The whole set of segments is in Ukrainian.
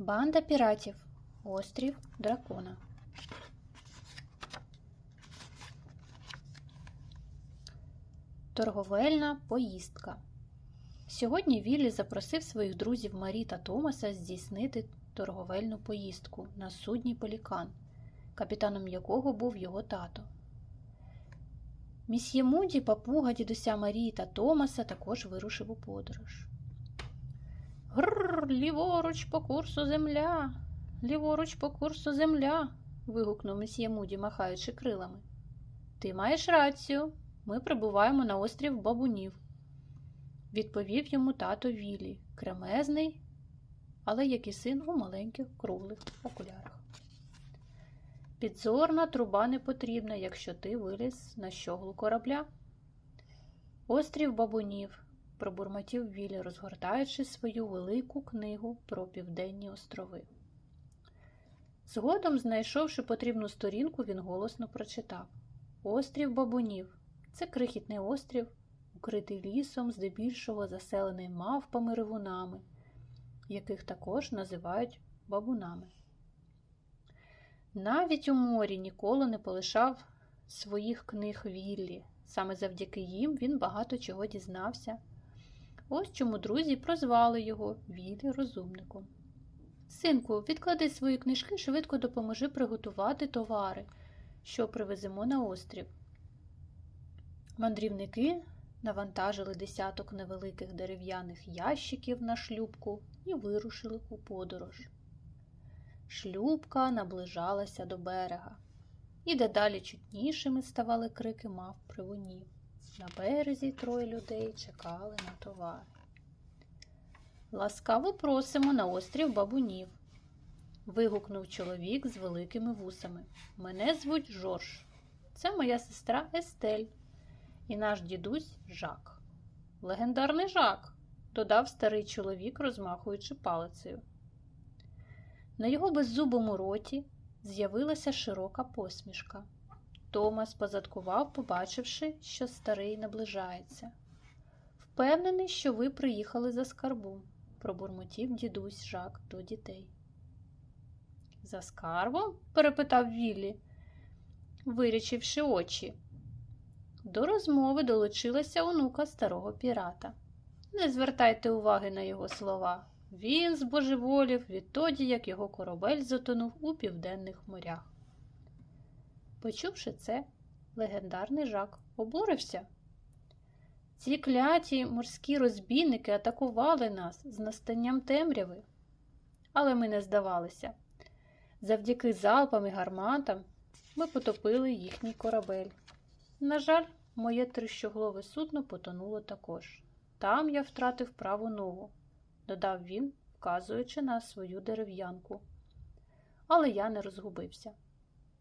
Банда піратів. Острів дракона. Торговельна поїздка. Сьогодні Віллі запросив своїх друзів Марі та Томаса здійснити торговельну поїздку на судні Пелікан, капітаном якого був його тато. Місьє Муді, папуга дідуся Марії та Томаса також вирушив у подорож. Гррр, ліворуч по курсу земля, ліворуч по курсу земля. вигукнув месьє Муді, махаючи крилами. Ти маєш рацію. Ми прибуваємо на острів Бабунів, відповів йому тато Віллі, кремезний, але як і син у маленьких круглих окулярах. Підзорна труба не потрібна, якщо ти виліз на щоглу корабля. Острів Бабунів, пробурмотів Віллі, розгортаючи свою велику книгу про південні острови. Згодом, знайшовши потрібну сторінку, він голосно прочитав Острів Бабунів. Це крихітний острів, укритий лісом, здебільшого заселений мавпами ревунами, яких також називають бабунами. Навіть у морі ніколи не полишав своїх книг Віллі. Саме завдяки їм він багато чого дізнався. Ось чому друзі прозвали його Віллі розумником. Синку, відклади свої книжки, швидко допоможи приготувати товари, що привеземо на острів. Мандрівники навантажили десяток невеликих дерев'яних ящиків на шлюбку і вирушили у подорож. Шлюбка наближалася до берега, і дедалі чутнішими ставали крики мав привунів. На березі троє людей чекали на товар. Ласкаво просимо на острів бабунів. вигукнув чоловік з великими вусами. Мене звуть Жорж. Це моя сестра Естель і наш дідусь Жак. Легендарний Жак, додав старий чоловік, розмахуючи палицею. На його беззубому роті з'явилася широка посмішка. Томас позадкував, побачивши, що старий наближається. Впевнений, що ви приїхали за скарбом, пробурмотів дідусь Жак до дітей. За скарбом? перепитав Віллі, вирячивши очі. До розмови долучилася онука старого пірата. Не звертайте уваги на його слова. Він збожеволів відтоді, як його корабель затонув у південних морях. Почувши це, легендарний жак обурився. Ці кляті морські розбійники атакували нас з настанням темряви, але ми не здавалися. Завдяки залпам і гарматам ми потопили їхній корабель. На жаль, моє трищоглове судно потонуло також. Там я втратив праву ногу, додав він, вказуючи на свою дерев'янку. Але я не розгубився.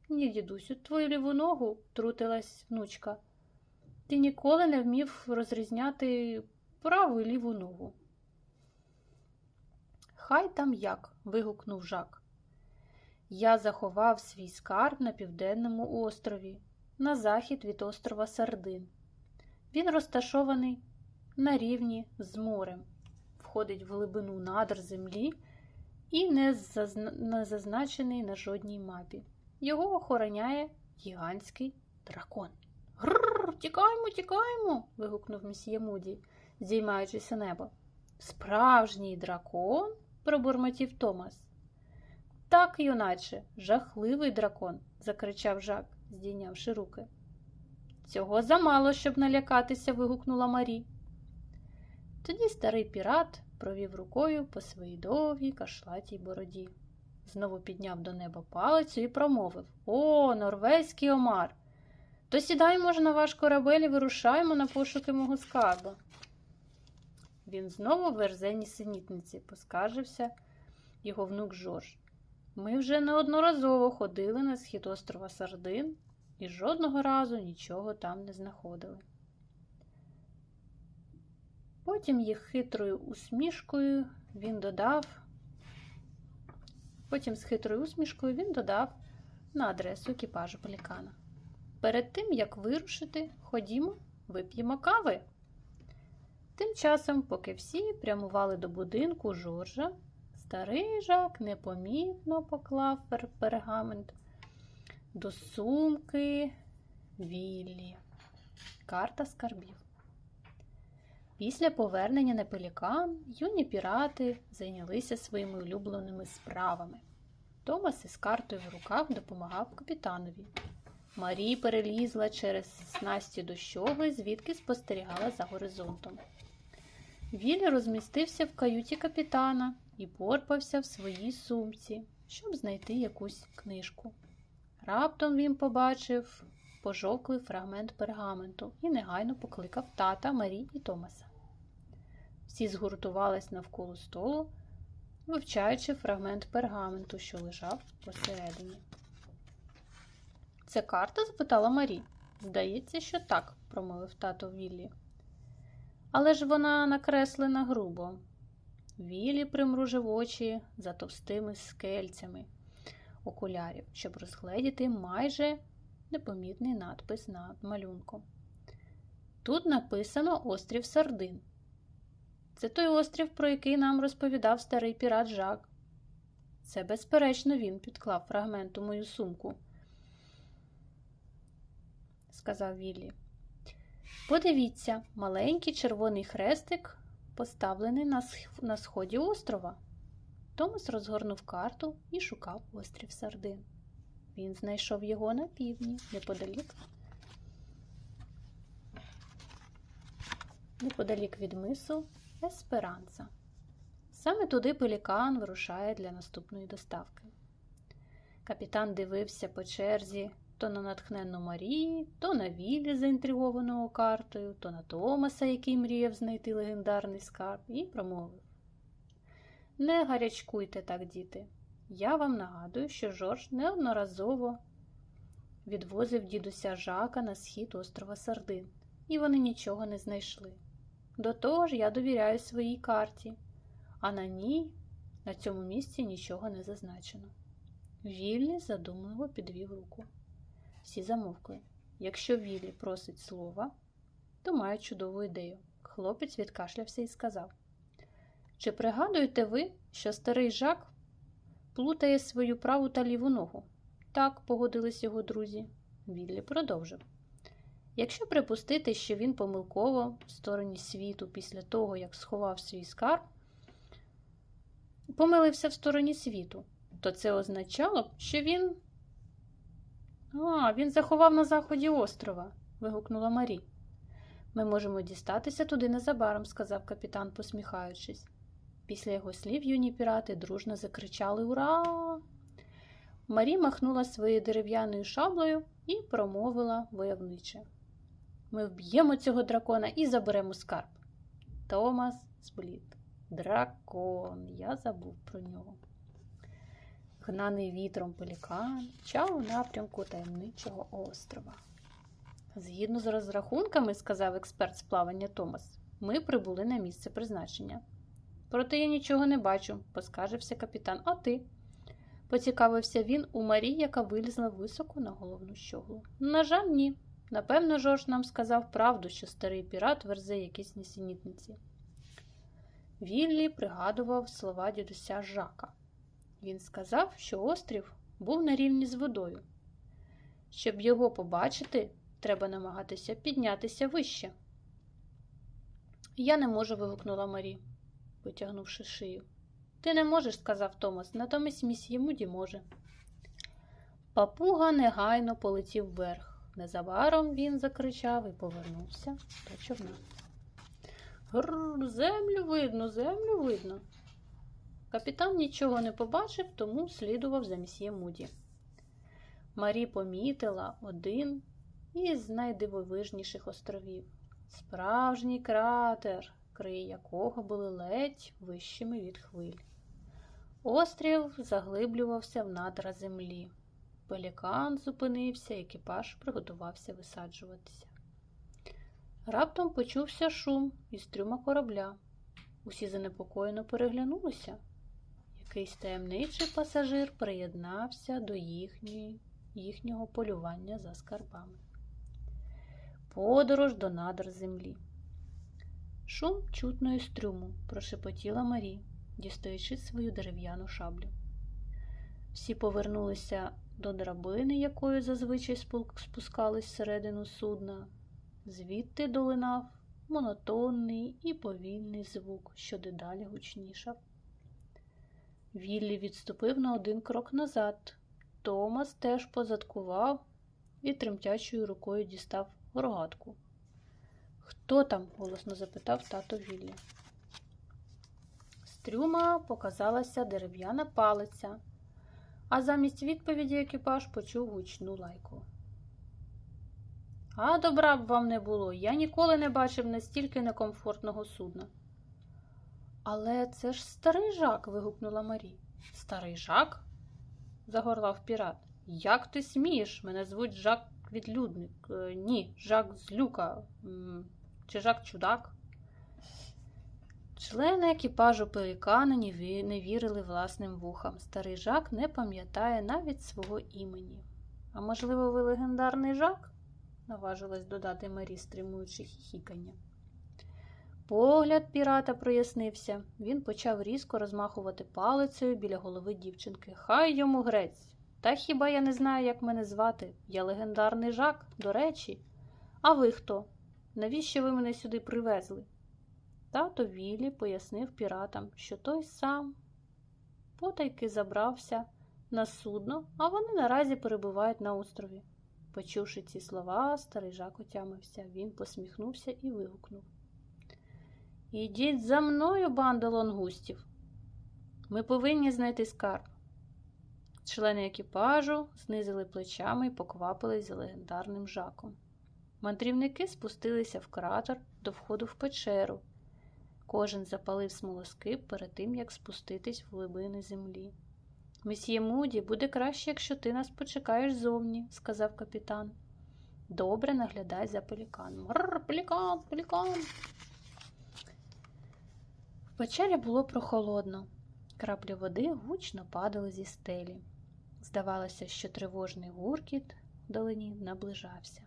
Ні, дідусю, твою ліву ногу, трутилась внучка. Ти ніколи не вмів розрізняти праву і ліву ногу. Хай там як. вигукнув жак. Я заховав свій скарб на південному острові, на захід від острова Сардин. Він розташований на рівні з морем, входить в глибину надр землі і не, зазна... не зазначений на жодній мапі. Його охороняє гігантський дракон. Грррр, тікаймо, тікаймо. вигукнув месьє Муді, здіймаючись у небо. Справжній дракон? пробурмотів Томас. Так, юначе, жахливий дракон, закричав Жак, здійнявши руки. Цього замало, щоб налякатися, вигукнула Марі. Тоді старий пірат провів рукою по своїй довгій кашлатій бороді. Знову підняв до неба палицю і промовив О, норвезький омар! То сідаємо ж на ваш корабель і вирушаємо на пошуки мого скарба. Він знову в верзені синітниці, поскаржився його внук Жорж. Ми вже неодноразово ходили на схід острова Сардин і жодного разу нічого там не знаходили. Потім їх хитрою усмішкою він додав, потім з хитрою усмішкою він додав на адресу екіпажу пелікана. Перед тим, як вирушити, ходімо, вип'ємо кави. Тим часом, поки всі прямували до будинку Жоржа, Старий жак непомітно поклав пергамент до сумки Віллі. Карта скарбів. Після повернення на пелікан юні пірати зайнялися своїми улюбленими справами. Томас із картою в руках допомагав капітанові. Марі перелізла через снасті дощової, звідки спостерігала за горизонтом. Віллі розмістився в каюті капітана і порпався в своїй сумці, щоб знайти якусь книжку. Раптом він побачив пожовклий фрагмент пергаменту і негайно покликав тата, Марі і Томаса. Всі згуртувались навколо столу, вивчаючи фрагмент пергаменту, що лежав посередині. Це карта? запитала Марі. Здається, що так, промовив тато Віллі. Але ж вона накреслена грубо. Віллі примружив очі за товстими скельцями окулярів, щоб розгледіти майже непомітний надпис над малюнком. Тут написано острів Сардин. Це той острів, про який нам розповідав старий пірат Жак. Це, безперечно, він підклав фрагмент у мою сумку, сказав Віллі. Подивіться, маленький червоний хрестик поставлений на, на сході острова. Томас розгорнув карту і шукав острів Сардин. Він знайшов його на півдні, неподалік. Неподалік від мису Есперанца. Саме туди пелікан вирушає для наступної доставки. Капітан дивився по черзі то на натхненну Марії, то на Віллі, заінтригованого картою, то на Томаса, який мріяв знайти легендарний скарб, і промовив. Не гарячкуйте так, діти. Я вам нагадую, що Жорж неодноразово відвозив дідуся Жака на схід острова Сардин, і вони нічого не знайшли. До того ж, я довіряю своїй карті, а на ній, на цьому місці, нічого не зазначено. Віллі задумливо підвів руку. Всі замовкли. Якщо Віллі просить слова, то має чудову ідею. Хлопець відкашлявся і сказав: Чи пригадуєте ви, що старий жак плутає свою праву та ліву ногу? Так, погодились його друзі. Віллі продовжив. Якщо припустити, що він помилково в стороні світу після того, як сховав свій скарб, помилився в стороні світу, то це означало б, що він. А, він заховав на заході острова, вигукнула Марі. Ми можемо дістатися туди незабаром, сказав капітан, посміхаючись. Після його слів юні пірати дружно закричали Ура! Марі махнула своєю дерев'яною шаблею і промовила войовниче. Ми вб'ємо цього дракона і заберемо скарб. Томас зблід. Дракон, я забув про нього. Гнаний вітром пелікан чав у напрямку таємничого острова. Згідно з розрахунками, сказав експерт з плавання Томас, ми прибули на місце призначення. Проте я нічого не бачу, поскаржився капітан. А ти? Поцікавився він у Марі, яка вилізла високо на головну щоглу. На жаль, ні. Напевно, Жорж нам сказав правду, що старий пірат верзе якісь несенітниці. Віллі пригадував слова дідуся Жака. Він сказав, що острів був на рівні з водою. Щоб його побачити, треба намагатися піднятися вище. Я не можу, вигукнула Марі, потягнувши шию. Ти не можеш, сказав Томас, натомість місьє Муді може. Папуга негайно полетів вверх. Незабаром він закричав і повернувся до човна. Гррр, землю видно, землю видно. Капітан нічого не побачив, тому слідував за мсьє Муді. Марі помітила один із найдивовижніших островів справжній кратер, краї якого були ледь вищими від хвиль. Острів заглиблювався в надра землі. Пелікан зупинився, екіпаж приготувався висаджуватися. Раптом почувся шум із трюма корабля. Усі занепокоєно переглянулися. Якийсь таємничий пасажир приєднався до їхньої, їхнього полювання за скарбами. Подорож до надр землі. Шум чутно із трюму, прошепотіла Марі. дістаючи свою дерев'яну шаблю. Всі повернулися до драбини, якою зазвичай спу- спускались всередину судна. Звідти долинав монотонний і повільний звук, що дедалі гучнішав. Віллі відступив на один крок назад. Томас теж позадкував і тремтячою рукою дістав рогатку. Хто там? голосно запитав тато Віллі. З трюма показалася дерев'яна палиця, а замість відповіді екіпаж почув гучну лайку. А добра б вам не було, я ніколи не бачив настільки некомфортного судна. Але це ж старий жак. вигукнула Марі. Старий жак? загорлав пірат. Як ти смієш? Мене звуть Жак Відлюдник. Е, ні, Жак Злюка. М, Чи Жак Чудак? Члени екіпажу пелікана не не вірили власним вухам. Старий Жак не пам'ятає навіть свого імені. А можливо, ви легендарний Жак? наважилась додати Марі, стримуючи хіхікання. Погляд пірата прояснився. Він почав різко розмахувати палицею біля голови дівчинки. Хай йому грець. Та хіба я не знаю, як мене звати? Я легендарний жак, до речі. А ви хто? Навіщо ви мене сюди привезли? Тато Віллі пояснив піратам, що той сам потайки забрався на судно, а вони наразі перебувають на острові. Почувши ці слова, старий жак отямився. Він посміхнувся і вигукнув. Ідіть за мною, банда лонгустів. Ми повинні знайти скарб. Члени екіпажу знизили плечами і поквапились за легендарним жаком. Мандрівники спустилися в кратер до входу в печеру. Кожен запалив смолоскип перед тим, як спуститись в глибини землі. Месьє Муді, буде краще, якщо ти нас почекаєш зовні, сказав капітан. Добре наглядай за пеліканом. Мрр, пелікан, пелікан. В печері було прохолодно. Краплі води гучно падали зі стелі. Здавалося, що тривожний гуркіт вдалині наближався.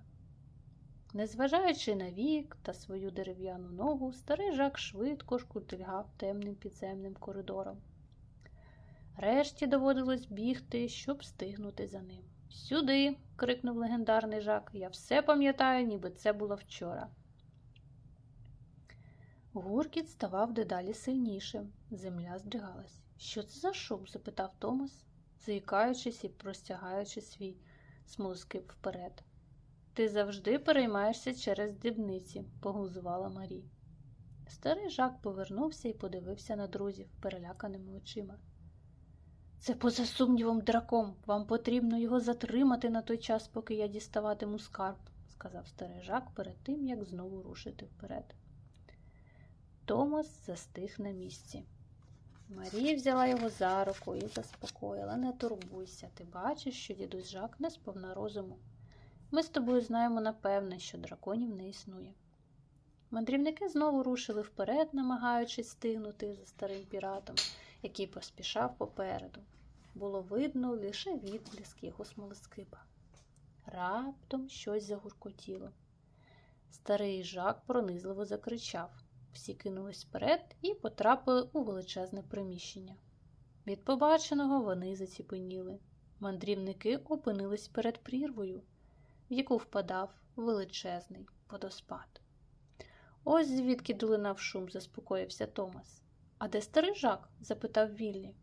Незважаючи на вік та свою дерев'яну ногу, старий жак швидко шкутильгав темним підземним коридором. Решті доводилось бігти, щоб встигнути за ним. Сюди. крикнув легендарний жак. Я все пам'ятаю, ніби це було вчора. Гуркіт ставав дедалі сильнішим. Земля здригалась. Що це за шум? запитав Томас, заїкаючись і простягаючи свій смолоскип вперед. Ти завжди переймаєшся через дрібниці, поглузувала Марі. Старий жак повернувся і подивився на друзів переляканими очима. Це, поза сумнівом, дракон. Вам потрібно його затримати на той час, поки я діставатиму скарб, сказав старий жак перед тим, як знову рушити вперед. Томас застиг на місці. Марія взяла його за руку і заспокоїла. Не турбуйся, ти бачиш, що дідусь Жак не сповна розуму. Ми з тобою знаємо напевне, що драконів не існує. Мандрівники знову рушили вперед, намагаючись стигнути за старим піратом, який поспішав попереду. Було видно лише відблиск його смолоскипа. Раптом щось загуркотіло. Старий жак пронизливо закричав. Всі кинулись вперед і потрапили у величезне приміщення. Від побаченого вони заціпеніли. Мандрівники опинились перед прірвою, в яку впадав величезний водоспад. Ось звідки долинав шум, заспокоївся Томас. А де старий жак? запитав Віллі.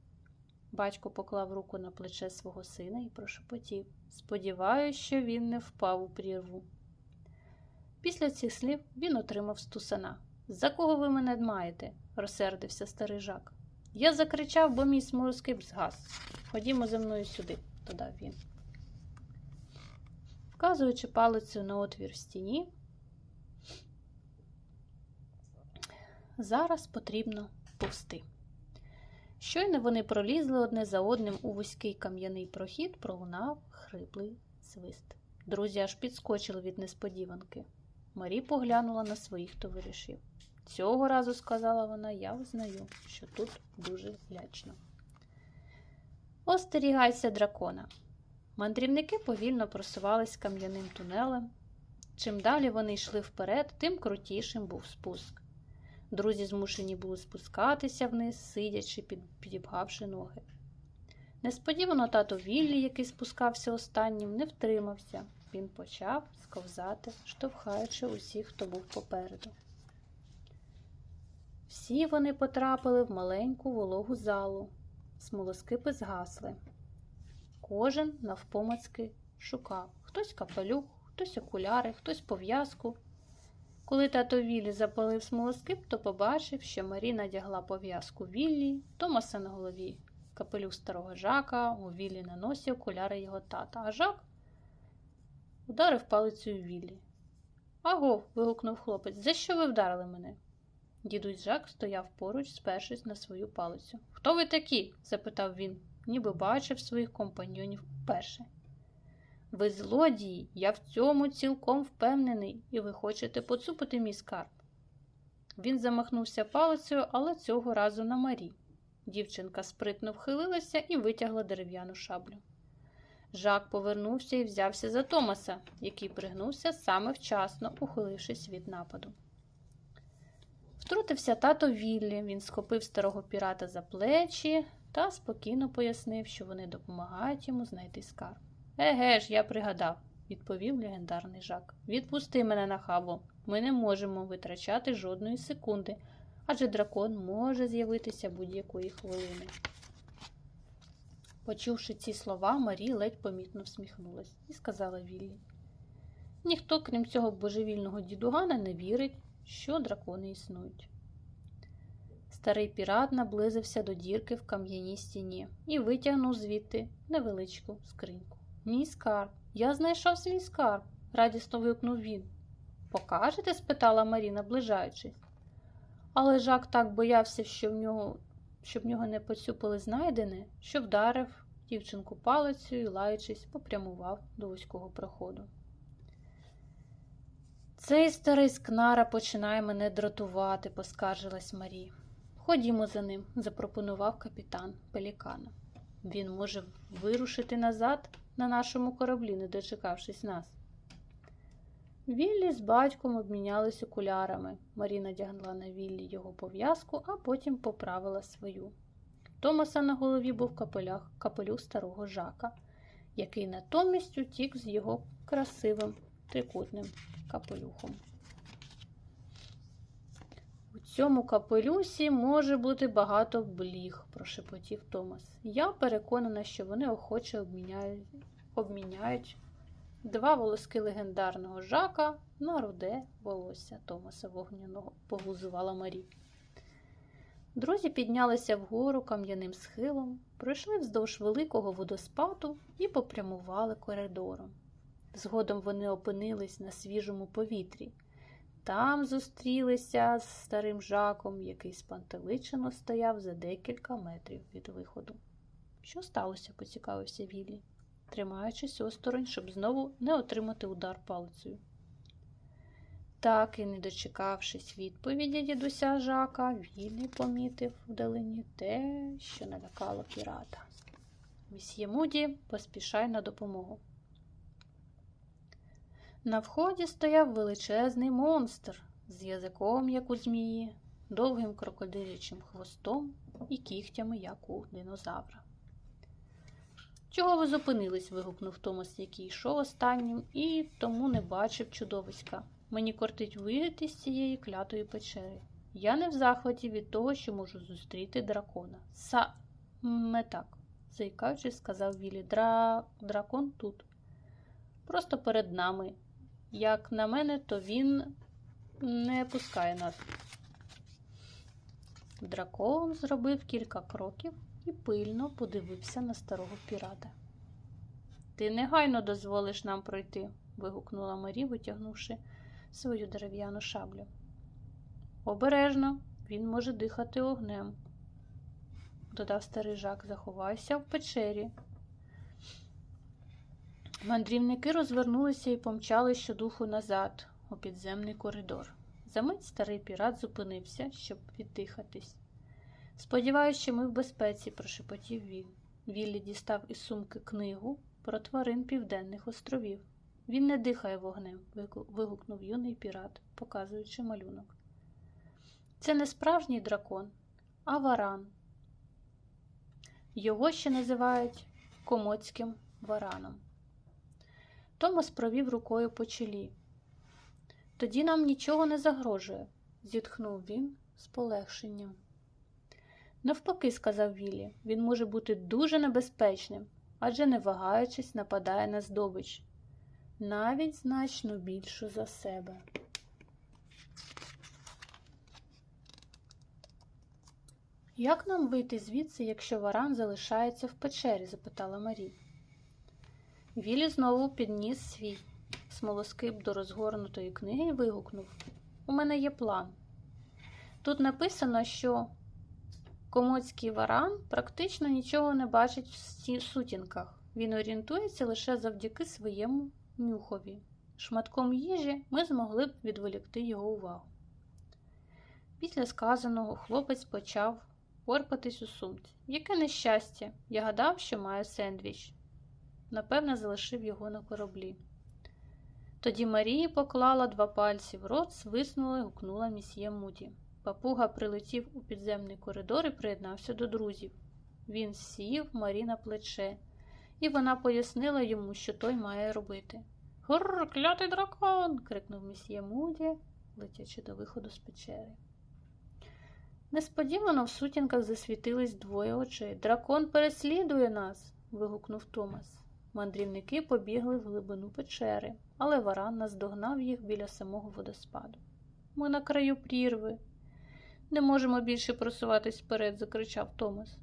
Батько поклав руку на плече свого сина і прошепотів. Сподіваюсь, що він не впав у прірву. Після цих слів він отримав стусана. За кого ви мене маєте? розсердився старий жак. Я закричав, бо мій смолоскип згас. Ходімо за мною сюди, додав він. Вказуючи палицею на отвір в стіні, зараз потрібно повсти. Щойно вони пролізли одне за одним у вузький кам'яний прохід, пролунав хриплий свист. Друзі аж підскочили від несподіванки. Марі поглянула на своїх товаришів. Цього разу, сказала вона, я визнаю, що тут дуже лячно. Остерігайся дракона. Мандрівники повільно просувались кам'яним тунелем. Чим далі вони йшли вперед, тим крутішим був спуск. Друзі змушені були спускатися вниз, сидячи, під, підіпгавши ноги. Несподівано тато Віллі, який спускався останнім, не втримався. Він почав сковзати, штовхаючи усіх, хто був попереду. Всі вони потрапили в маленьку вологу залу. Смолоскипи згасли. Кожен навпомацьки шукав хтось капелюх, хтось окуляри, хтось пов'язку. Коли тато Віллі запалив смолоскип, то побачив, що Марі надягла пов'язку Віллі, Томаса на голові, капелюх старого жака, у Віллі на носі окуляри його тата, а жак ударив палицею Віллі. Агов. вигукнув хлопець, за що ви вдарили мене? Дідусь Жак стояв поруч, спершись на свою палицю. Хто ви такі? запитав він, ніби бачив своїх компаньйонів вперше. Ви злодії, я в цьому цілком впевнений, і ви хочете поцупити мій скарб. Він замахнувся палицею, але цього разу на Марі. Дівчинка спритно вхилилася і витягла дерев'яну шаблю. Жак повернувся і взявся за Томаса, який пригнувся саме вчасно, ухилившись від нападу. Втрутився тато Віллі, він схопив старого пірата за плечі та спокійно пояснив, що вони допомагають йому знайти скарб. Еге ж, я пригадав, відповів легендарний жак. Відпусти мене на хабу. Ми не можемо витрачати жодної секунди, адже дракон може з'явитися будь-якої хвилини. Почувши ці слова, Марі ледь помітно всміхнулась і сказала Віллі. Ніхто, крім цього божевільного дідугана, не вірить, що дракони існують. Старий пірат наблизився до дірки в кам'яній стіні і витягнув звідти невеличку скриньку. Мій скарб, я знайшов свій скарб, радісно вигукнув він. Покажете? спитала Марі, наближаючись. Але Жак так боявся, що в нього, щоб в нього не поцюпили знайдене, що вдарив дівчинку палицею і, лаючись, попрямував до вузького проходу. Цей старий скнара починає мене дратувати, поскаржилась Марі. Ходімо за ним, запропонував капітан Пелікана. Він може вирушити назад на нашому кораблі, не дочекавшись нас. Віллі з батьком обмінялись окулярами. Марі надягла на Віллі його пов'язку, а потім поправила свою. Томаса на голові був капелях, капелюх старого жака, який натомість утік з його красивим трикутним капелюхом. Цьому капелюсі може бути багато бліг, прошепотів Томас. Я переконана, що вони охоче обміняють, обміняють два волоски легендарного жака на руде волосся Томаса Вогняного, погузувала Марі. Друзі піднялися вгору кам'яним схилом, пройшли вздовж великого водоспаду і попрямували коридором. Згодом вони опинились на свіжому повітрі. Там зустрілися з старим жаком, який спантеличено стояв за декілька метрів від виходу. Що сталося? поцікавився Віллі, тримаючись осторонь, щоб знову не отримати удар палицею. Так і не дочекавшись відповіді дідуся Жака, Віллі помітив вдалині те, що налякало пірата. Місьє Муді поспішай на допомогу. На вході стояв величезний монстр з язиком, як у змії, довгим крокодилячим хвостом і кігтями, як у динозавра. Чого ви зупинились? вигукнув Томас, який йшов останнім, і тому не бачив чудовиська. Мені кортить вийти з цієї клятої печери. Я не в захваті від того, що можу зустріти дракона. Саме так, заїкаючись, сказав Вілі. Дра... Дракон тут. Просто перед нами. Як на мене, то він не пускає нас. Дракон зробив кілька кроків і пильно подивився на старого пірата. Ти негайно дозволиш нам пройти, вигукнула Марі, витягнувши свою дерев'яну шаблю. Обережно, він може дихати огнем, додав старий жак, заховайся в печері. Мандрівники розвернулися і помчали щодуху назад, у підземний коридор. Замить старий пірат зупинився, щоб віддихатись. Сподіваюсь, що ми в безпеці, прошепотів він. Віллі дістав із сумки книгу про тварин Південних островів. Він не дихає вогнем, вигукнув юний пірат, показуючи малюнок. Це не справжній дракон, а варан. Його ще називають комоцьким вараном. Томас провів рукою по чолі. Тоді нам нічого не загрожує, зітхнув він з полегшенням. Навпаки, сказав Віллі, він може бути дуже небезпечним, адже не вагаючись нападає на здобич, навіть значно більшу за себе. Як нам вийти звідси, якщо варан залишається в печері? запитала Марі. Віллі знову підніс свій смолоскип до розгорнутої книги і вигукнув У мене є план. Тут написано, що комоцький варан практично нічого не бачить в сутінках. Він орієнтується лише завдяки своєму нюхові. Шматком їжі ми змогли б відволікти його увагу. Після сказаного хлопець почав порпатись у сумці. Яке нещастя! Я гадав, що маю сендвіч. Напевне, залишив його на кораблі. Тоді Марії поклала два пальці в рот, свиснула і гукнула місьє Муді. Папуга прилетів у підземний коридор і приєднався до друзів. Він сів Марі на плече, і вона пояснила йому, що той має робити. Гурр, клятий дракон. крикнув місьє Муді, летячи до виходу з печери. Несподівано в сутінках засвітились двоє очей. Дракон переслідує нас. вигукнув Томас. Мандрівники побігли в глибину печери, але варан наздогнав їх біля самого водоспаду. Ми на краю прірви. Не можемо більше просуватись вперед, закричав Томас.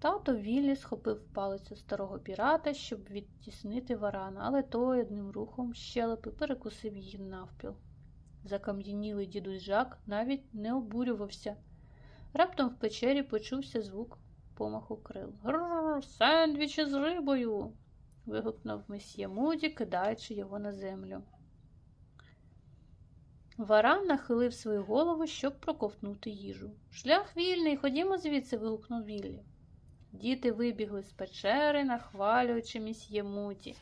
Тато Віллі схопив палицю старого пірата, щоб відтіснити варана, але той одним рухом щелепи перекусив її навпіл. Закам'янілий дідусь Жак навіть не обурювався. Раптом в печері почувся звук помаху крил. Грррр, сендвічі з рибою. вигукнув месьє Муді, кидаючи його на землю. Варан нахилив свою голову, щоб проковтнути їжу. Шлях вільний, ходімо звідси. вигукнув Віллі. Діти вибігли з печери, нахвалюючи місьє Муді.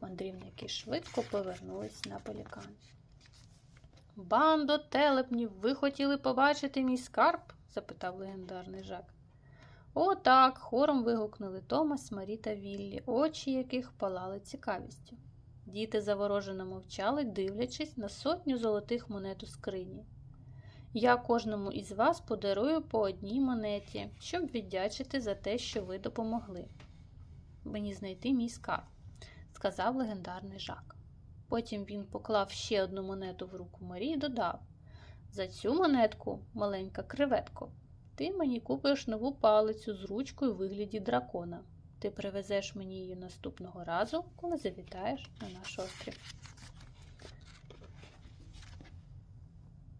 Мандрівники швидко повернулись на пелікан. Бандо телепнів, ви хотіли побачити мій скарб? запитав легендарний жак. О, так, хором вигукнули Томас, Марі та Віллі, очі яких палали цікавістю. Діти заворожено мовчали, дивлячись на сотню золотих монет у скрині. Я кожному із вас подарую по одній монеті, щоб віддячити за те, що ви допомогли. Мені знайти мій скарб, сказав легендарний жак. Потім він поклав ще одну монету в руку Марі і додав За цю монетку, маленька креветко, ти мені купиш нову палицю з ручкою у вигляді дракона. Ти привезеш мені її наступного разу, коли завітаєш на наш острів.